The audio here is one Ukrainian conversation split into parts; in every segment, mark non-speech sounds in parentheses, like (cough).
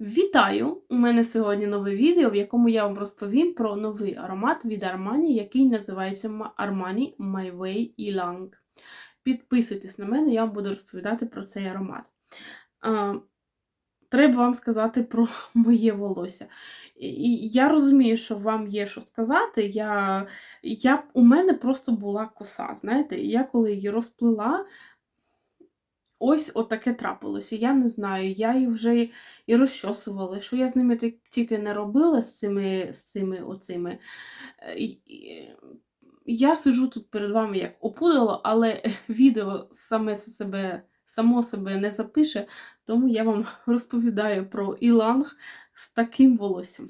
Вітаю! У мене сьогодні нове відео, в якому я вам розповім про новий аромат від Armani, який називається Armani My Way Ylang. Підписуйтесь на мене, я вам буду розповідати про цей аромат. А, Треба вам сказати про (laughs) моє волосся. І я розумію, що вам є що сказати. Я, я, У мене просто була коса. Знаєте, я коли її розплила, Ось отаке трапилося. Я не знаю, я її вже і розчосувала, що я з ними тільки не робила з цими з цими оцими. Е, я сижу тут перед вами як опудало, але (laughs) відео саме себе, само себе не запише, тому я вам (laughs) розповідаю про іланг з таким волоссям.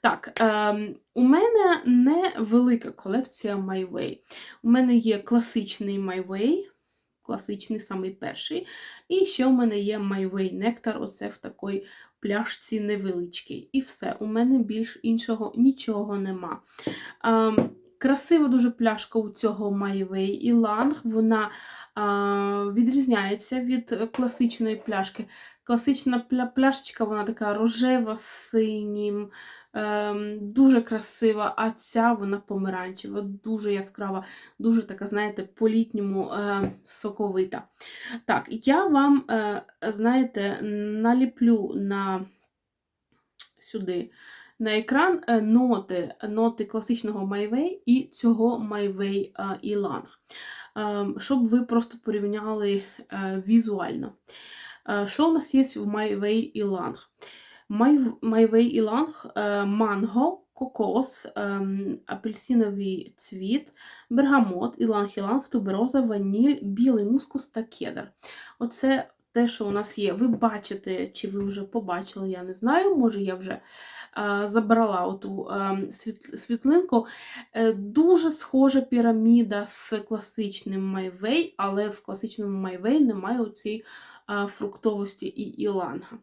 Так, е, у мене невелика колекція My Way. У мене є класичний My Way класичний, самий перший. І ще у мене є My Nectar, оце в такій пляшці невеличкій. І все, у мене більш іншого нічого нема. А, красива дуже пляшка у цього My Way і Lang, вона а, відрізняється від класичної пляшки. Класична пляшечка, вона така рожева з синім. Ем, Дуже красива, а ця вона помаранчева, дуже яскрава, дуже така, знаєте, по-літньому е, соковита. Так, я вам, е, знаєте, наліплю на сюди на екран е, ноти ноти класичного MyWay і цього е, Ilang, е, щоб ви просто порівняли е, візуально. Що у нас є в MyWay Ilang? Майвей Іланг, е, манго, кокос, ем, апельсиновий цвіт, бергамот, іланг-іланг, тубероза, ваніль, білий мускус та кедр. Оце те, що у нас є. Ви бачите, чи ви вже побачили, я не знаю, може я вже е, забрала оту е, світлинку. Е, дуже схожа піраміда з класичним майвей, але в класичному майвей немає оцієї е, фруктовості і іланга.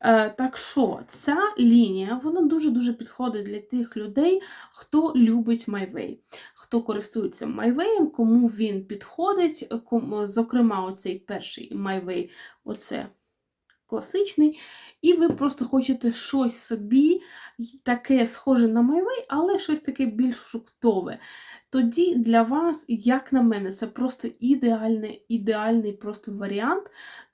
Е, так що ця лінія вона дуже-дуже підходить для тих людей, хто любить майвей, хто користується майвеєм, кому він підходить, зокрема, оцей перший майвей, оце класичний. І ви просто хочете щось собі таке схоже на майвей, але щось таке більш фруктове. Тоді для вас, як на мене, це просто ідеальний ідеальний просто варіант,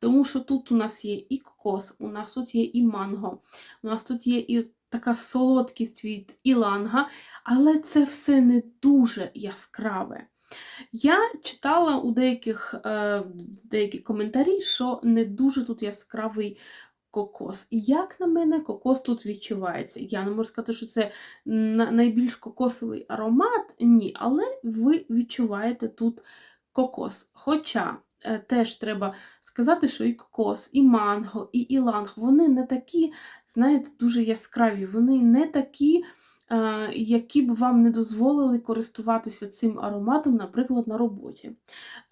тому що тут у нас є і кокос, у нас тут є і манго, у нас тут є і така солодкість від іланга, але це все не дуже яскраве. Я читала у деяких е, деякі коментарі, що не дуже тут яскравий кокос. І як на мене, кокос тут відчувається. Я не можу сказати, що це найбільш кокосовий аромат, ні, але ви відчуваєте тут кокос. Хоча е, теж треба сказати, що і кокос, і манго, і іланг, вони не такі, знаєте, дуже яскраві, вони не такі. Е, які б вам не дозволили користуватися цим ароматом, наприклад, на роботі.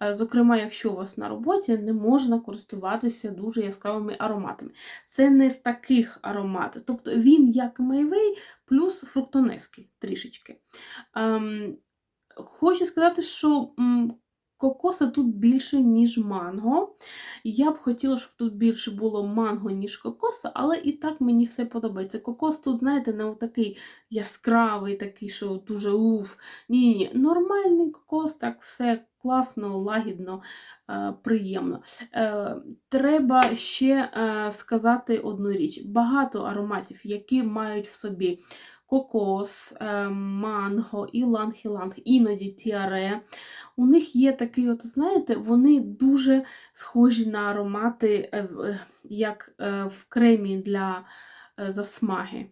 Е, зокрема, якщо у вас на роботі не можна користуватися дуже яскравими ароматами. Це не з таких ароматів. Тобто він як майвей плюс фруктонески трішечки. Ем, хочу сказати, що Кокоса тут більше, ніж манго. Я б хотіла, щоб тут більше було манго, ніж кокоса, але і так мені все подобається. Кокос тут, знаєте, не такий яскравий, такий, що дуже уф. Ні-ні, нормальний кокос, так все класно, лагідно, е, приємно. Е, треба ще е, сказати одну річ: багато ароматів, які мають в собі кокос, е, манго, іланг-іланг, іноді тіаре. У них є такий, от, знаєте, вони дуже схожі на аромати, е, е, як в кремі для засмаги.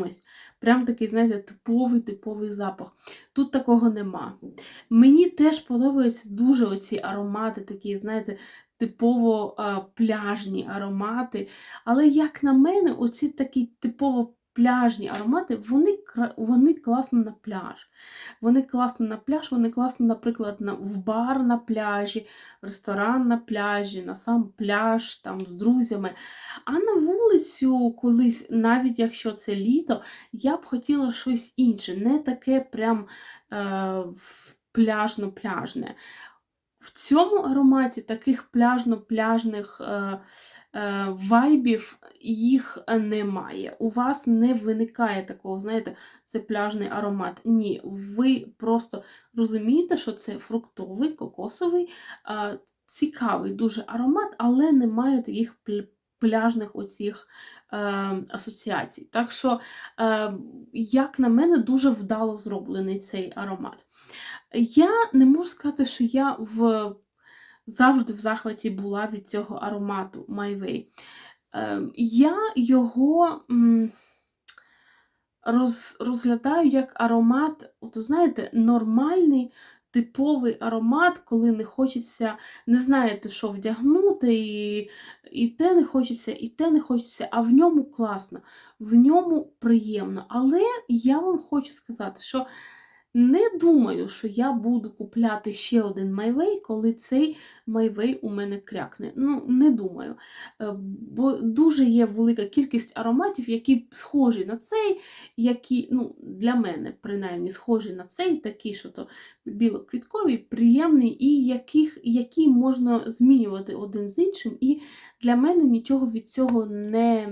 Ось, Прям такий, знаєте, типовий типовий запах. Тут такого нема. Мені теж подобаються дуже оці аромати, такі, знаєте, типово пляжні аромати. Але, як на мене, оці такі типово пляжні аромати, вони вони класно на пляж. Вони класно на пляж, вони класно, наприклад, на, в бар на пляжі, в ресторан на пляжі, на сам пляж там з друзями. А на вулицю колись, навіть якщо це літо, я б хотіла щось інше, не таке прям е, пляжно-пляжне. В цьому ароматі таких пляжно-пляжних е, е, вайбів їх немає. У вас не виникає такого, знаєте, це пляжний аромат. Ні, ви просто розумієте, що це фруктовий, кокосовий, е, цікавий дуже аромат, але немає таких пляжних оцих е, асоціацій. Так що, е, як на мене, дуже вдало зроблений цей аромат. Я не можу сказати, що я в... завжди в захваті була від цього аромату My Way. Е, я його роз, розглядаю як аромат, от, знаєте, нормальний, типовий аромат, коли не хочеться, не знаєте, що вдягнути, і, і те не хочеться, і те не хочеться, а в ньому класно, в ньому приємно. Але я вам хочу сказати, що не думаю, що я буду купляти ще один майвей, коли цей майвей у мене крякне. Ну, не думаю. Е, Бо дуже є велика кількість ароматів, які схожі на цей, які, ну, для мене, принаймні, схожі на цей, такі, що то білоквіткові, приємні, і яких, які можна змінювати один з іншим. І для мене нічого від цього не.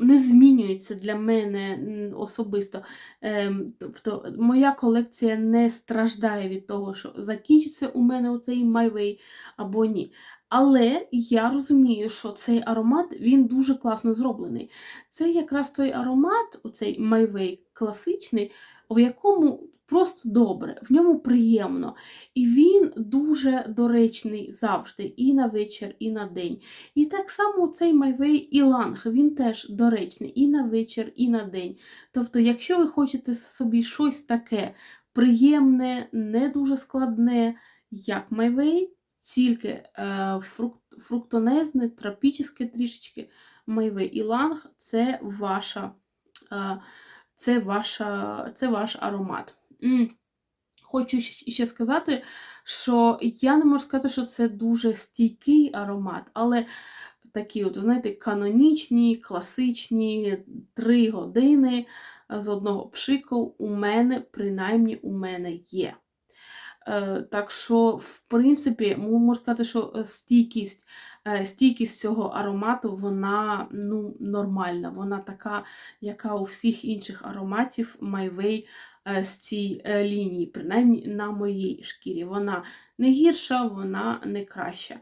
Не змінюється для мене особисто. Ем, Тобто моя колекція не страждає від того, що закінчиться у мене оцей My Way або ні. Але я розумію, що цей аромат він дуже класно зроблений. Це якраз той аромат, оцей My класичний, в якому просто добре, в ньому приємно. І він дуже доречний завжди, і на вечір, і на день. І так само цей Майвей Іланг, він теж доречний і на вечір, і на день. Тобто, якщо ви хочете собі щось таке приємне, не дуже складне, як Майвей, тільки е, фрукт, фруктонезне, тропічне трішечки, Майвей Іланг це ваша. Е, це, ваша, це ваш аромат. Хочу ще сказати, що я не можу сказати, що це дуже стійкий аромат, але такі, от, знаєте, канонічні, класичні три години з одного пшику у мене, принаймні, у мене є. Е, Так що, в принципі, можу сказати, що е, стійкість, е, стійкість цього аромату, вона ну, нормальна. Вона така, яка у всіх інших ароматів Майвей з цій е, лінії, принаймні на моїй шкірі. Вона не гірша, вона не краща.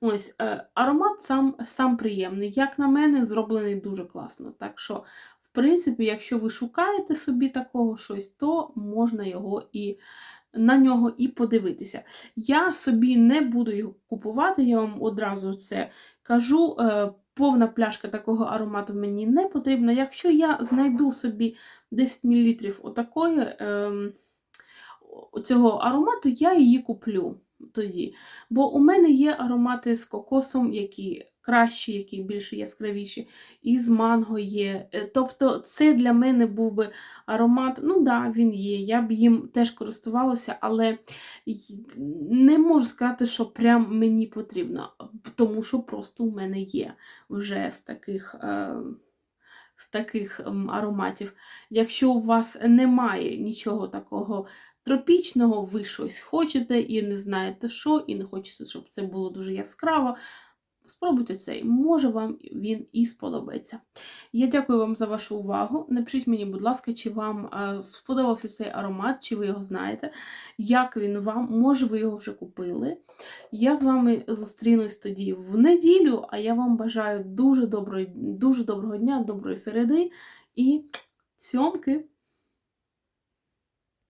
Ось, е, аромат сам, сам приємний. Як на мене, зроблений дуже класно. Так що, в принципі, якщо ви шукаєте собі такого щось, то можна його і на нього і подивитися. Я собі не буду його купувати, я вам одразу це кажу. Е, Повна пляшка такого аромату мені не потрібна. Якщо я знайду собі 10 мл отакої, ем, цього аромату, я її куплю тоді. Бо у мене є аромати з кокосом, які кращі, які більш яскравіші, і з манго є. Е, Тобто, це для мене був би аромат, ну да, він є. Я б їм теж користувалася, але не можу сказати, що прям мені потрібно, тому що просто у мене є вже з таких. Е, з таких ароматів. Якщо у вас немає нічого такого тропічного, ви щось хочете і не знаєте що, і не хочете, щоб це було дуже яскраво. Спробуйте цей, може вам він і сподобається. Я дякую вам за вашу увагу. Напишіть мені, будь ласка, чи вам е, сподобався цей аромат, чи ви його знаєте, як він вам, може, ви його вже купили. Я з вами зустрінусь тоді в неділю, а я вам бажаю дуже доброго, дуже доброго дня, доброї середи і цьомки!